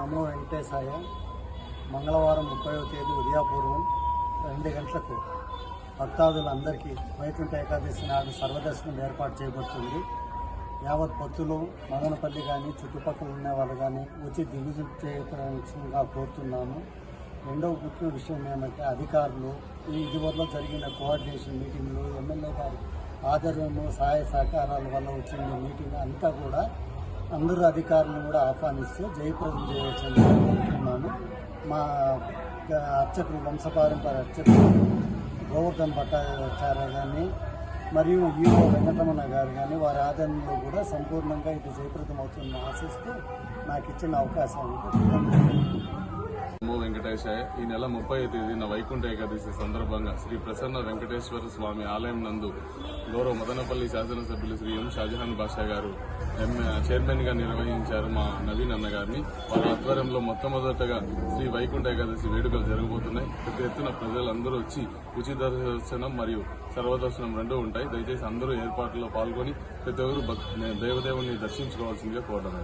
నమో వెంకటేశాయ. మంగళవారం ముప్పైవ తేదీ ఉదయపూర్వం రెండు గంటలకు భక్తాదులందరికీ వైకుంఠ ఏకాదశి నాడు సర్వదర్శనం ఏర్పాటు చేయబడుతుంది. యావత్ భక్తులు మదనపల్లి కానీ చుట్టుపక్కల ఉన్న వాళ్ళు కానీ వచ్చి దిగుజు చేయవలసిందిగా కోరుతున్నాము. రెండవ ముఖ్య విషయం ఏమంటే అధికారులు ఈ ఇదివరలో జరిగిన కోఆర్డినేషన్ మీటింగ్లు ఎమ్మెల్యే గారి ఆధ్వర్యము సహాయ సహకారాల వల్ల వచ్చిన మీటింగ్ అంతా కూడా అందరూ అధికారులను కూడా ఆహ్వానిస్తూ జయప్రదం చేయవచ్చని కోరుతున్నాను. మా అర్చకులు వంశపారంపర అర్చకులు గోవర్ధన్ భట్టాచార్య కానీ మరియు ఈవో వెంకటరమణ గారు కానీ వారి ఆధ్వర్యంలో కూడా సంపూర్ణంగా ఇది జయప్రదం అవుతుందని ఆశిస్తూ నాకు ఇచ్చిన అవకాశం నమో ఈ నెల ముప్పై తేదీన వైకుంఠ ఏకాదశి సందర్భంగా శ్రీ ప్రసన్న వెంకటేశ్వర స్వామి ఆలయం నందు గౌరవ మదనపల్లి శాసనసభ్యులు శ్రీ ఎం షాజహాన్ బాషా గారు చైర్మన్గా నిర్వహించారు మా నవీన్ అన్న గారిని. వారి ఆధ్వర్యంలో మొట్టమొదటగా శ్రీ వైకుంఠ ఏకాదశి వేడుకలు జరగబోతున్నాయి. ప్రతి ఎత్తున ప్రజలందరూ వచ్చి ఉచిత దర్శనం మరియు సర్వదర్శనం రెండూ ఉంటాయి. దయచేసి అందరూ ఏర్పాట్లలో పాల్గొని ప్రతి ఒక్కరు దేవదేవుని దర్శించుకోవాల్సిందిగా కోరడం